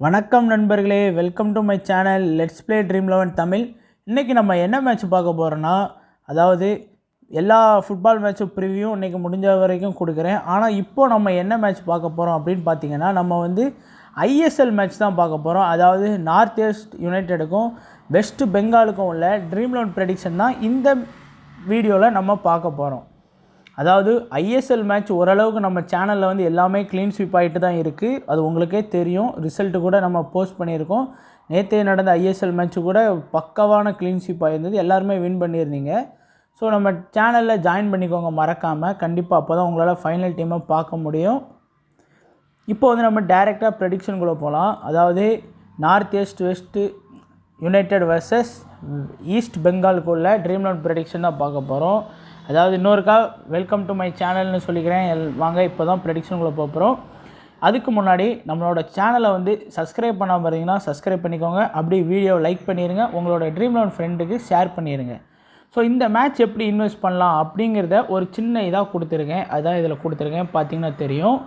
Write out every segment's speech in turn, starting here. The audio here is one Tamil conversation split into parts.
வணக்கம் நண்பர்களே welcome to my channel let's play Dream Eleven Tamil. இன்றைக்கி நம்ம என்ன மேட்ச் பார்க்க போகிறோன்னா அதாவது எல்லா ஃபுட்பால் மேட்சும் ப்ரிவியூ இன்றைக்கி முடிஞ்ச வரைக்கும் கொடுக்குறேன். ஆனால் இப்போது நம்ம என்ன மேட்ச் பார்க்க போகிறோம் அப்படின்னு பார்த்தீங்கன்னா நம்ம வந்து ஐஎஸ்எல் மேட்ச் தான் பார்க்க போகிறோம் அதாவது நார்த் ஈஸ்ட் யுனைடெடுக்கும் வெஸ்ட் பெங்காலுக்கும் உள்ள ட்ரீம் லெவன் ப்ரெடிக்ஷன் தான் இந்த வீடியோவில் நம்ம பார்க்க போகிறோம் அதாவது ஐஎஸ்எல் மேட்ச் ஓரளவுக்கு நம்ம சேனலில் வந்து எல்லாமே க்ளீன் ஸ்வீப் ஆகிட்டு தான் இருக்குது அது உங்களுக்கே தெரியும். ரிசல்ட்டு கூட நம்ம போஸ்ட் பண்ணியிருக்கோம். நேற்றே நடந்த ஐஎஸ்எல் மேட்ச்சு கூட பக்கவான க்ளீன் ஸ்வீப் ஆகிருந்தது எல்லாருமே வின் பண்ணியிருந்தீங்க. ஸோ நம்ம சேனலில் ஜாயின் பண்ணிக்கோங்க மறக்காமல் கண்டிப்பாக அப்போ தான் உங்களால் ஃபைனல் டீமை பார்க்க முடியும். இப்போ வந்து நம்ம டைரெக்டாக ப்ரெடிக்ஷனுக்குள்ளே போகலாம் அதாவது north east west united versus east பெங்காலுக்குள்ள Dream eleven prediction தான் பார்க்க போகிறோம் அதாவது இன்னொருக்கா வெல்கம் டு மை சேனல்னு சொல்லிக்கிறேன். எல் வாங்க இப்போ தான் ப்ரெடிக்ஷனுக்குள்ளே போக போகிறோம் அதுக்கு முன்னாடி நம்மளோட சேனலை வந்து சப்ஸ்கிரைப் பண்ணாமல் பார்த்தீங்கன்னா சப்ஸ்கிரைப் பண்ணிக்கோங்க. அப்படியே வீடியோ லைக் பண்ணிடுங்க உங்களோட ட்ரீம் லோன் ஃப்ரெண்டுக்கு ஷேர் பண்ணிடுங்க ஸோ இந்த மேட்ச் எப்படி இன்வெஸ்ட் பண்ணலாம் அப்படிங்கிறத ஒரு சின்ன இதாக கொடுத்துருக்கேன். அதான் இதில் கொடுத்துருக்கேன். பார்த்தீங்கன்னா தெரியும்.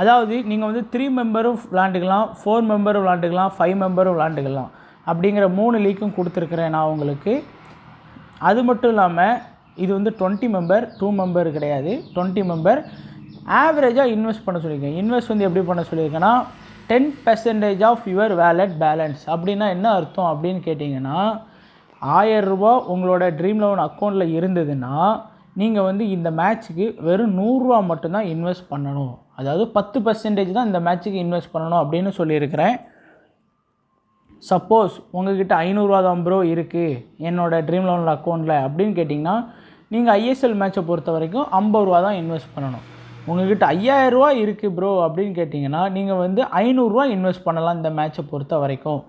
அதாவது நீங்கள் வந்து த்ரீ மெம்பரும் விளாண்டுக்கலாம் ஃபோர் மெம்பரும் விளாண்டுக்கலாம் ஃபைவ் மெம்பரும் விளாண்டுக்கலாம் அப்படிங்கிற மூணு லீக்கும் கொடுத்துருக்குறேன் நான் உங்களுக்கு. அது மட்டும் இல்லாமல் இது வந்து டுவெண்ட்டி மெம்பர் டூ மெம்பர் கிடையாது. டுவெண்ட்டி மெம்பர் ஆவரேஜாக இன்வெஸ்ட் பண்ண சொல்லியிருக்கேன். இன்வெஸ்ட் வந்து எப்படி பண்ண சொல்லியிருக்கேன்னா ten percentage of your wallet balance அப்படின்னா என்ன அர்த்தம் அப்படின்னு கேட்டிங்கன்னா ஆயரூபா உங்களோட ட்ரீம் லோன் அக்கௌண்ட்டில் இருந்ததுன்னா நீங்கள் வந்து இந்த மேட்ச்சுக்கு வெறும் நூறுரூவா மட்டும்தான் இன்வெஸ்ட் பண்ணணும். அதாவது பத்து பர்சன்டேஜ் தான் இந்த மேட்ச்சுக்கு இன்வெஸ்ட் பண்ணணும் அப்படின்னு சொல்லியிருக்கிறேன். சப்போஸ் உங்ககிட்ட ஐநூறுரூவா தான் ப்ரோ இருக்குது என்னோடய ட்ரீம் லோனில் அக்கௌண்ட்டில் அப்படின்னு கேட்டிங்கன்னா நீங்கள் ஐஎஸ்எல் மேட்சை பொறுத்த வரைக்கும் ஐம்பது ரூபா தான் இன்வெஸ்ட் பண்ணணும். உங்ககிட்ட ஐயாயிரரூவா இருக்குது ப்ரோ அப்படின்னு கேட்டிங்கன்னா நீங்கள் வந்து ஐநூறுரூவா இன்வெஸ்ட் பண்ணலாம் இந்த மேட்சை பொறுத்த வரைக்கும்.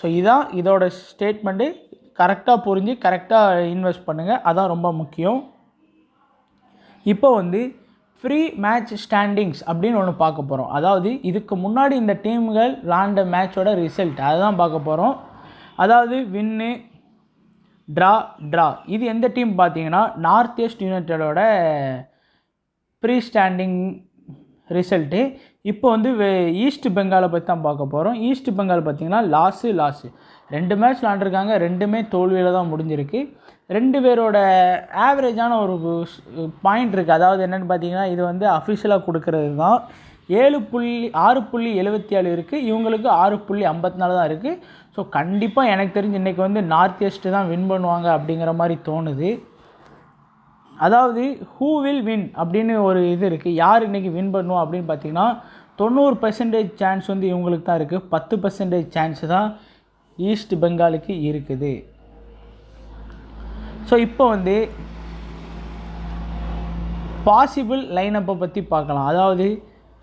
ஸோ இதான் இதோட ஸ்டேட்மெண்ட்டு கரெக்டாக புரிஞ்சு கரெக்டாக இன்வெஸ்ட் பண்ணுங்கள் அதான் ரொம்ப முக்கியம். இப்போ வந்து ஃப்ரீ மேட்ச் ஸ்டாண்டிங்ஸ் அப்படின்னு ஒன்று பார்க்க போகிறோம் அதாவது இதுக்கு முன்னாடி இந்த டீம்கள் விளாண்ட மேட்சோட ரிசல்ட் அதை தான் பார்க்க போகிறோம் அதாவது வின்னு ட்ரா ட்ரா இது எந்த டீம் பார்த்தீங்கன்னா நார்த் ஈஸ்ட் யுனைடடோட ப்ரீ ஸ்டாண்டிங் ரிசல்ட்டு இப்போ வந்து ஈஸ்ட் பெங்காலை பற்றி தான் பார்க்க போகிறோம் ஈஸ்ட் பெங்கால் பார்த்திங்கன்னா லாஸு லாஸு ரெண்டு மேட்ச் விளாண்டுருக்காங்க. ரெண்டுமே தோல்வியில் தான் முடிஞ்சிருக்கு. ரெண்டு பேரோட ஆவரேஜான ஒரு uh, பாயிண்ட் இருக்குது அதாவது என்னென்னு பார்த்தீங்கன்னா இது வந்து அஃபிஷியலாக கொடுக்கறது தான் ஏழு புள்ளி ஆறு புள்ளி எழுபத்தி ஏழு இருக்குது இவங்களுக்கு ஆறு புள்ளி ஐம்பத்தி நாலு தான் இருக்குது ஸோ கண்டிப்பாக எனக்கு தெரிஞ்சு இன்றைக்கி வந்து நார்த் ஈஸ்ட்டு தான் வின் பண்ணுவாங்க அப்படிங்கிற மாதிரி தோணுது. அதாவது ஹூ வில் வின் அப்படின்னு ஒரு இது இருக்குது யார் இன்றைக்கி வின் பண்ணுவோம் அப்படின்னு பார்த்தீங்கன்னா தொண்ணூறு பர்சன்டேஜ் சான்ஸ் வந்து இவங்களுக்கு தான் இருக்குது பத்து பர்சன்டேஜ் சான்ஸ் தான் ஈஸ்ட் பெங்காலுக்கு இருக்குது. ஸோ இப்போ வந்து பாசிபிள் லைனப்பை பற்றி பார்க்கலாம். அதாவது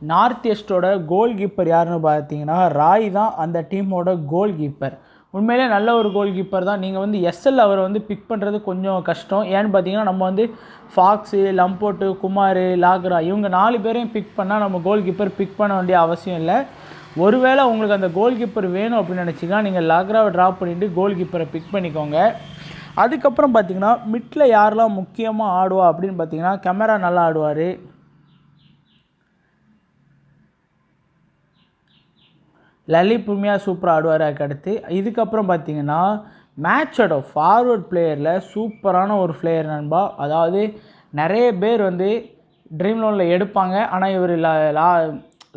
நார்த் ஈஸ்டோட கோல் கீப்பர் யாருன்னு பார்த்தீங்கன்னா ராய் தான் அந்த டீமோட கோல் கீப்பர் உண்மையிலே நல்ல ஒரு கோல் கீப்பர் தான். நீங்கள் வந்து எஸ்எல் அவரை வந்து பிக் பண்ணுறது கொஞ்சம் கஷ்டம். ஏன்னு பார்த்தீங்கன்னா நம்ம வந்து ஃபாக்ஸு லம்போட்டு குமார் லாக்ரா இவங்க நாலு பேரையும் பிக் பண்ணால் நம்ம கோல் கீப்பர் பிக் பண்ண வேண்டிய அவசியம் இல்லை. ஒருவேளை உங்களுக்கு அந்த கோல் கீப்பர் வேணும் அப்படின்னு நினச்சிங்கன்னா நீங்கள் லாக்ராவை ட்ராப் பண்ணிவிட்டு கோல் கீப்பரை பிக் பண்ணிக்கோங்க. அதுக்கப்புறம் பார்த்தீங்கன்னா மிட்டில் யாரெல்லாம் முக்கியமாக ஆடுவா அப்படின்னு பார்த்தீங்கன்னா கேமரா நல்லா ஆடுவார். லலித் புர்மியா சூப்பராக ஆடுவார் அதுக்கடுத்து இதுக்கப்புறம் பார்த்தீங்கன்னா மேட்சோட ஃபார்வர்ட் பிளேயரில் சூப்பரான ஒரு பிளேயர் நண்பா. அதாவது நிறைய பேர் வந்து ட்ரீம் லோனில் எடுப்பாங்க. ஆனால் இவர் லா லா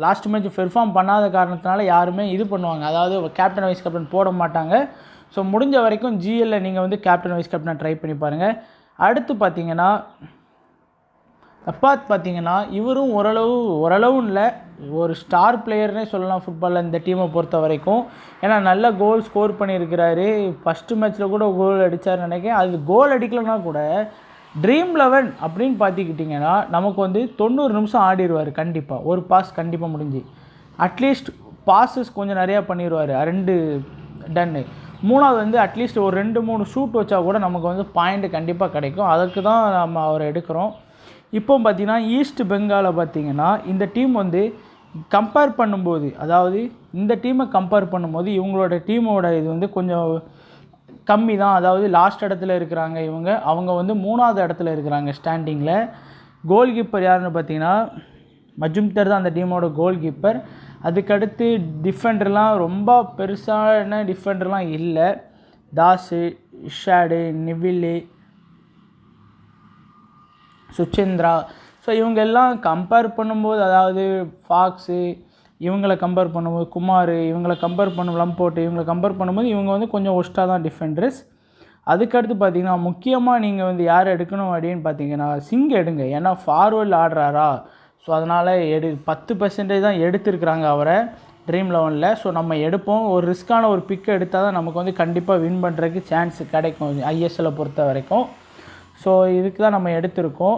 லாஸ்ட் மேட்ச் பெர்ஃபார்ம் பண்ணாத காரணத்தினால யாருமே இது பண்ணுவாங்க. அதாவது கேப்டன் வைஸ் கேப்டன் போட மாட்டாங்க. ஸோ முடிஞ்ச வரைக்கும் ஜிஎல்ல நீங்கள் வந்து கேப்டன் வைஸ் கேப்டனை ட்ரை பண்ணி பாருங்கள் அடுத்து பார்த்தீங்கன்னா அப்பாத் பார்த்தீங்கன்னா இவரும் ஓரளவு ஓரளவு இல்லை. ஒரு ஸ்டார் பிளேயர்னே சொல்லலாம் ஃபுட்பாலில் இந்த டீமை பொறுத்த வரைக்கும். ஏன்னா நல்ல கோல் ஸ்கோர் பண்ணியிருக்கிறாரு. ஃபஸ்ட்டு மேட்ச்சில் கூட கோல் அடித்தார் நினைக்கிறேன். அது கோல் அடிக்கலைன்னா கூட ட்ரீம் லெவன் அப்படின்னு பார்த்துக்கிட்டிங்கன்னா நமக்கு வந்து தொண்ணூறு நிமிஷம் ஆடிடுவார் கண்டிப்பாக ஒரு பாஸ் கண்டிப்பாக முடிஞ்சு. அட்லீஸ்ட் பாஸஸ் கொஞ்சம் நிறையா பண்ணிடுவார் ரெண்டு டன்னு மூணாவது வந்து அட்லீஸ்ட் ஒரு ரெண்டு மூணு ஷூட் வச்சா கூட நமக்கு வந்து பாயிண்ட் கண்டிப்பாக கிடைக்கும். அதுக்கு தான் நம்ம அவரை எடுக்கிறோம். இப்போ பார்த்தீங்கன்னா ஈஸ்ட் பெங்காலை பார்த்தீங்கன்னா இந்த டீம் வந்து கம்பேர் பண்ணும்போது அதாவது இந்த டீமை கம்பேர் பண்ணும்போது இவங்களோட டீமோட இது வந்து கொஞ்சம் கம்மி தான். அதாவது லாஸ்ட் இடத்துல இருக்கிறாங்க இவங்க. அவங்க வந்து மூணாவது இடத்துல இருக்கிறாங்க ஸ்டாண்டிங்கில் கோல் கீப்பர் யாருன்னு பார்த்தீங்கன்னா மஜும்தர் தான் அந்த டீமோட கோல் கீப்பர் அதுக்கடுத்து டிஃபெண்டர்லாம் ரொம்ப பெருசான டிஃபெண்டர்லாம் இல்லை. தாஸு இஷாடு நிவிலு சுச்சேந்திரா ஸோ இவங்க எல்லாம் கம்பேர் பண்ணும்போது அதாவது ஃபாக்ஸு இவங்களை கம்பேர் பண்ணும்போது குமார் இவங்களை கம்பேர் பண்ணும் லம்போட்டு இவங்களை கம்பேர் பண்ணும்போது இவங்க வந்து கொஞ்சம் ஒஸ்ட்டாக தான் டிஃபெண்டர்ஸ் அதுக்கடுத்து பார்த்தீங்கன்னா முக்கியமாக நீங்கள் வந்து யார் எடுக்கணும் அப்படின்னு பார்த்தீங்கன்னா சிங் எடுங்க. ஏன்னா ஃபார்வேர்டில் ஆடுறாரா. ஸோ அதனால் எடு பத்து பர்சன்டேஜ் தான் எடுத்திருக்கிறாங்க அவரை ட்ரீம் லெவனில் ஸோ நம்ம எடுப்போம். ஒரு ரிஸ்க்கான ஒரு பிக்கை எடுத்தால் தான் நமக்கு வந்து கண்டிப்பாக வின் பண்ணுறதுக்கு சான்ஸ் கிடைக்கும். ஐஎஸ்எல்லை பொறுத்த வரைக்கும். ஸோ இதுக்கு தான் நம்ம எடுத்திருக்கோம்.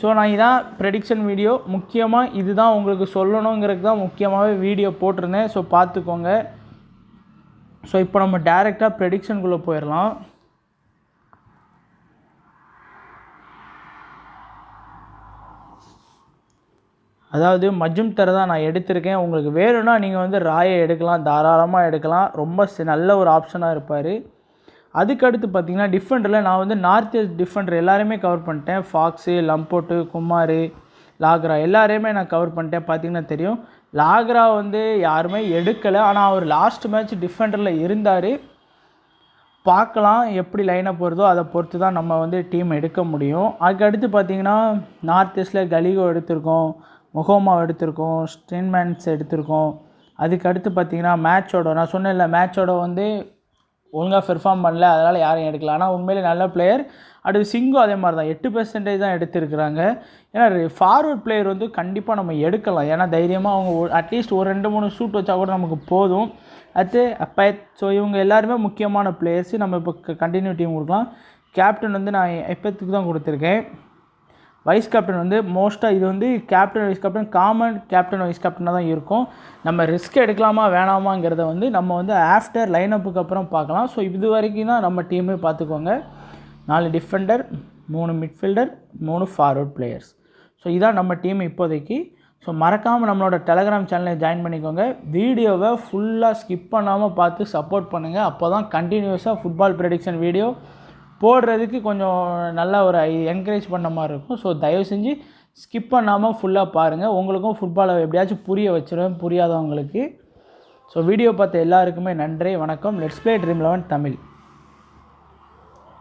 ஸோ நான் இதான் ப்ரெடிக்ஷன் வீடியோ முக்கியமாக இதுதான் உங்களுக்கு சொல்லணுங்கிறது தான் முக்கியமாகவே வீடியோ போட்டிருந்தேன். ஸோ பார்த்துக்கோங்க. ஸோ இப்போ நம்ம டேரெக்டாக ப்ரெடிக்ஷனுக்குள்ளே போயிடலாம். அதாவது மஜும் தர தான் நான் எடுத்திருக்கேன். உங்களுக்கு வேணும்னா நீங்கள் வந்து ராயை எடுக்கலாம் தாராளமாக எடுக்கலாம். ரொம்ப நல்ல ஒரு ஆப்ஷனாக இருப்பார். அதுக்கடுத்து பார்த்தீங்கன்னா டிஃபெண்டரில் நான் வந்து நார்த் ஈஸ்ட் டிஃபெண்டர் எல்லாருமே கவர் பண்ணிட்டேன். ஃபாக்ஸு லம்போட்டு குமார் லாக்ரா எல்லாரையுமே நான் கவர் பண்ணிட்டேன். பார்த்தீங்கன்னா தெரியும். லாக்ரா வந்து யாருமே எடுக்கலை. ஆனால் அவர் லாஸ்ட் மேட்ச் டிஃபெண்டரில் இருந்தார். பார்க்கலாம் எப்படி லைனாக போகிறதோ அதை பொறுத்து தான் நம்ம வந்து டீம் எடுக்க முடியும். அதுக்கடுத்து பார்த்தீங்கன்னா நார்த் ஈஸ்டில் கலிகோ எடுத்திருக்கோம். மொஹோமா எடுத்திருக்கோம். ஸ்டின்மேன்ஸ் எடுத்திருக்கோம். அதுக்கடுத்து பார்த்தீங்கன்னா மேட்சோட நான் சொன்னேன்ல மேட்சோட வந்து ஒழுங்காக பெர்ஃபார்ம் பண்ணல அதனால் யாரையும் எடுக்கல. ஆனால் உண்மையிலே நல்ல பிளேயர் அடுத்து சிங்கும் அதே மாதிரி தான். எட்டு பெர்சன்டேஜ் தான் எடுத்திருக்கிறாங்க. ஏன்னா ஃபார்வர்ட் பிளேயர் வந்து கண்டிப்பாக நம்ம எடுக்கலாம். ஏன்னா தைரியமாக அவங்க அட்லீஸ்ட் ஒரு ரெண்டு மூணு ஷூட் வச்சா கூட நமக்கு போதும். அடுத்து அப்போ ஸோ இவங்க எல்லாருமே முக்கியமான பிளேயர்ஸு நம்ம இப்போ கண்டினியூ டீம் கொடுக்கலாம். கேப்டன் வந்து நான் எப்பத்துக்கு தான் கொடுத்துருக்கேன்? வைஸ் கேப்டன் வந்து மோஸ்ட்டாக இது வந்து captain vice captain common captain vice கேப்டனாக தான் இருக்கும். நம்ம ரிஸ்க் எடுக்கலாமா வேணாமாங்கிறத வந்து நம்ம வந்து ஆஃப்டர் லைனப்புக்கு அப்புறம் பார்க்கலாம். ஸோ இது வரைக்கும் தான் நம்ம டீமே பார்த்துக்கோங்க. நாலு டிஃபெண்டர் மூணு மிட்ஃபீல்டர் மூணு ஃபார்வர்ட் பிளேயர்ஸ் ஸோ இதான் நம்ம டீம் இப்போதைக்கு. ஸோ மறக்காமல் நம்மளோட டெலகிராம் சேனலை ஜாயின் பண்ணிக்கோங்க. வீடியோவை ஃபுல்லாக ஸ்கிப் பண்ணாமல் பார்த்து சப்போர்ட் பண்ணுங்கள் அப்போ தான் கண்டினியூஸாக ஃபுட்பால் ப்ரெடிக்ஷன் வீடியோ போடுறதுக்கு கொஞ்சம் நல்ல ஒரு என்கரேஜ் பண்ண மாதிரி இருக்கும். ஸோ தயவு செஞ்சு ஸ்கிப் பண்ணாமல் ஃபுல்லாக பாருங்கள் உங்களுக்கும் ஃபுட்பாலை எப்படியாச்சும் புரிய வச்சிருவேன் புரியாதவங்களுக்கு. ஸோ வீடியோ பார்த்த எல்லாருக்குமே நன்றி வணக்கம். Let's play Dream Eleven Tamil.